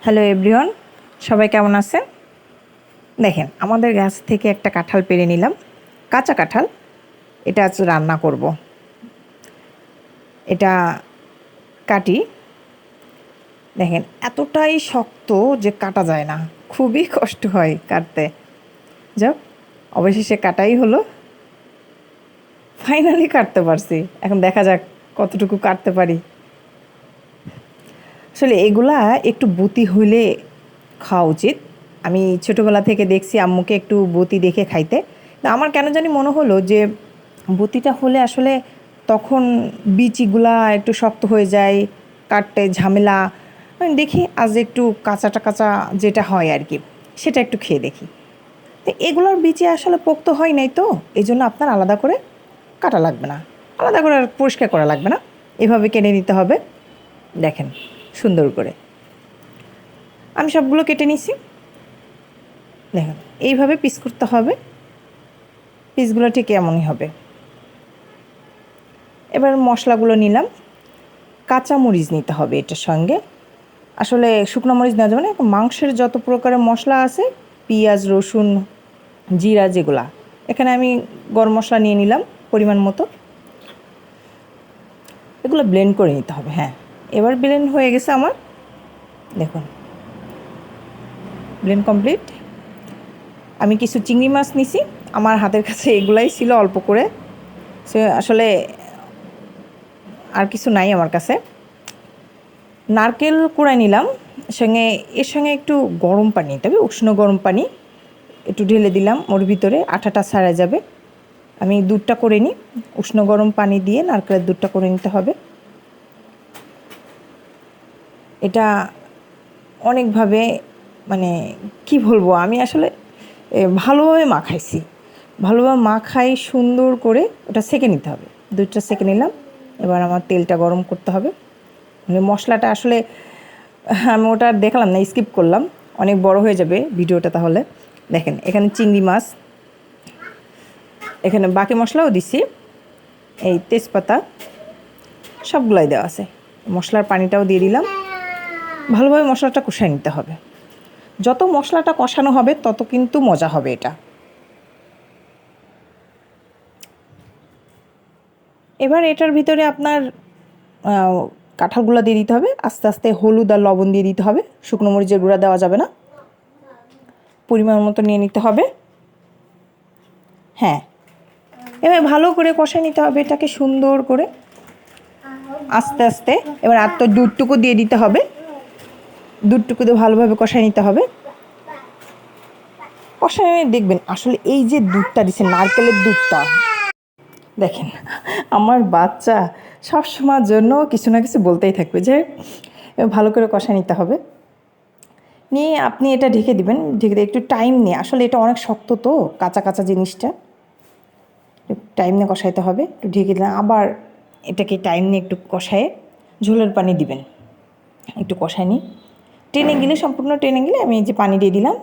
Hello everyone সবাই কেমন আছেন? দেখেন, আমাদের গাছ থেকে একটা কাঁঠাল পেরে নিলাম। কাঁচা কাঁঠাল। এটা আজ রান্না করব। এটা কাটি। দেখেন, এতটাই শক্ত যে কাটা যায় না। খুবই কষ্ট হয় কাটতে। যাক, অবশেষে কাটাই হলো। ফাইনালি কাটতে পারছি। এখন দেখা যাক কতটুকু কাটতে পারি। আসলে এগুলা একটু বতি হইলে খাওয়া উচিত। আমি ছোটোবেলা থেকে দেখছি আম্মুকে একটু বতি দেখে খাইতে। আমার কেন জানি মনে হলো যে বতিটা হলে আসলে তখন বিচিগুলা একটু শক্ত হয়ে যায়, কাটতে ঝামেলা। দেখি আজ একটু কাঁচাটা কাঁচা যেটা হয় আর কি সেটা একটু খেয়ে দেখি। তো এগুলোর বিচি আসলে পোক্ত হয় নাই তো এই জন্য আপনার আলাদা করে কাটা লাগবে না। আলাদা করে পরিষ্কার করা লাগবে না। এভাবে কেটে নিতে হবে। দেখেন। সুন্দর করে। আমি সবগুলো কেটে নিছি। দেখুন এইভাবে পিস করতে হবে। পিসগুলো ঠিক এমনই হবে। এবার মশলাগুলো নিলাম। কাঁচা মরিচ নিতে হবে এটার সঙ্গে। আসলে শুকনো মরিচ নেওয়া যাবে না মাংসের যত প্রকারের মশলা আছে, পেঁয়াজ, রসুন, জিরা যেগুলা। এখানে আমি গরম মশলা নিয়ে নিলাম পরিমাণ মতো। এগুলো ব্লেন্ড করে নিতে হবে হ্যাঁ। এবার ব্লেন্ড হয়ে গেছে আমার, দেখুন। ব্লেন্ড কমপ্লিট আমি কিছু চিংড়ি মাছ নিছি, আমার হাতের কাছে এগুলাই ছিল অল্প করে। সে আসলে আর কিছু নাই আমার কাছে। নারকেল কুড়াই নিলাম, সঙ্গে, এর সঙ্গে একটু গরম পানি, তবে উষ্ণ গরম পানি, একটু ঢেলে দিলাম ওর ভিতরে, আঠাটা ছাড়া যাবে। আমি দুধটা করে নিই, উষ্ণ গরম পানি দিয়ে নারকেলের দুধটা করে নিতে হবে। এটা অনেকভাবে মানে কি বলব, আমি আসলে ভালোভাবে মাখাইছি ভালোভাবে মাখাই সুন্দর করে ওটা সেকে নিতে হবে। দুধটা সেকে নিলাম, এবার আমার তেলটা গরম করতে হবে। মানে মশলাটা আসলে, আমি ওটা দেখলাম না, স্কিপ করলাম। অনেক বড় হয়ে যাবে ভিডিওটা তাহলে। দেখেন, এখানে চিংড়ি মাছ, এখানে বাকি মশলাও দিছি। এই তেজপাতা, সবগুলাই দেওয়া আছে। মশলার পানিটাও দিয়ে দিলাম। ভালোভাবে মশলাটা কষায় নিতে হবে। যত মশলাটা কষানো হবে, তত কিন্তু মজা হবে এটা। এবার এটার ভিতরে আপনার কাঁঠালগুলো দিয়ে দিতে হবে। আস্তে আস্তে হলুদ আর লবণ দিয়ে দিতে হবে। শুকনো মরিচের গুঁড়া দেওয়া যাবে না। পরিমাণ মতো নিয়ে নিতে হবে। হ্যাঁ। এবার ভালো করে কষায় নিতে হবে এটাকে সুন্দর করে। আস্তে আস্তে। এবার আর তো দুধটুকু দিয়ে দিতে হবে। দুধটুকু দিয়ে ভালোভাবে কষায় নিতে হবে। কষায় দেখবেন আসলে এই যে দুধটা দিচ্ছে নারকেলের দুধটা, দেখেন, আমার বাচ্চা সব সময়ের জন্য কিছু না কিছু বলতেই থাকবে যে, ভালো করে কষায় নিতে হবে। নিয়ে আপনি এটা ঢেকে দিবেন, ঢেকে দিয়ে একটু টাইম নিয়ে, আসলে এটা অনেক শক্ত তো, কাঁচা কাঁচা জিনিসটা। টাইম নিয়ে কষাইতে হবে, একটু ঢেকে দিলাম আবার এটাকে টাইম নিয়ে একটু কষায়ে ঝোলের পানি দিবেন। একটু কষায় নিই টেনে গেলে সম্পূর্ণ টেনে গেলে আমি এই যে পানি দিয়ে দিলাম।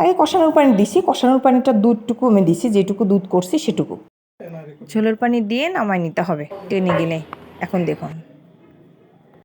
আগে কষানোর পানি দিছি কষানোর পানিটা দুধটুকু আমি দিছি যেটুকু দুধ করছি সেটুকু। ঝোলের পানি দিয়ে নামায় নিতে হবে টেনে গেলে। এখন দেখুন।